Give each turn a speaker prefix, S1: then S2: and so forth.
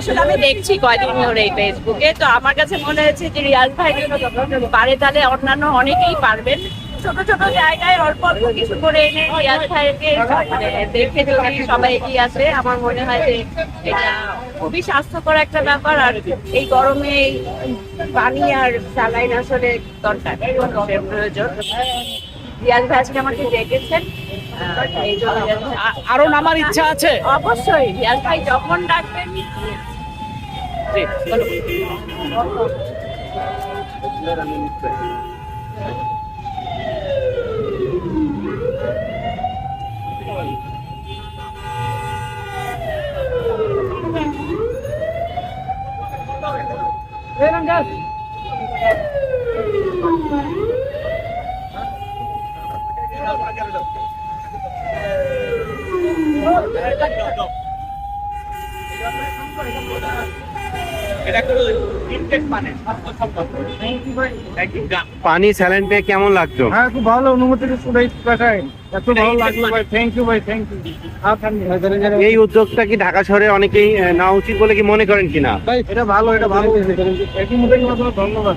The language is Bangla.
S1: আসলে আমি দেখছি কয়দিন ধরে এই ফেসবুকে তো আমার কাছে মনে হয়েছে যে রিয়াজ ভাই পারে, তাহলে অন্যান্য অনেকেই পারবেন। ছোট ছোট জায়গায় অল্প অল্প কিছু করে এনে রিয়াজ ভাইকে মানে দেখে যদি সবাই এগিয়ে আসে, আমার মনে হয় যে এটা খুবই স্বাস্থ্যকর একটা ব্যাপার। আর এই গরমে পানি আর স্যালাইন আসলে দরকার প্রয়োজন। রিয়াজ ভাই আজকে আমাকে ডেকেছেন
S2: আরও নামার ইচ্ছা আছে?
S1: অবশ্যই রিয়াজ ভাই যখন ডাকবেন
S2: জি, বলুন।
S3: পানি স্যালাইন পেয়ে কেমন লাগতো
S4: হ্যাঁ খুব ভালো অনুমতি এত ভালো লাগল ভাই থ্যাংক ইউ ভাই থ্যাংক ইউ
S3: এই উদ্যোগটা কি ঢাকা শহরে অনেকেই নেওয়া উচিত বলে কি মনে করেন কিনা?
S4: ভাই এটা ভালো এটা ভালো একই মধ্যে ধন্যবাদ।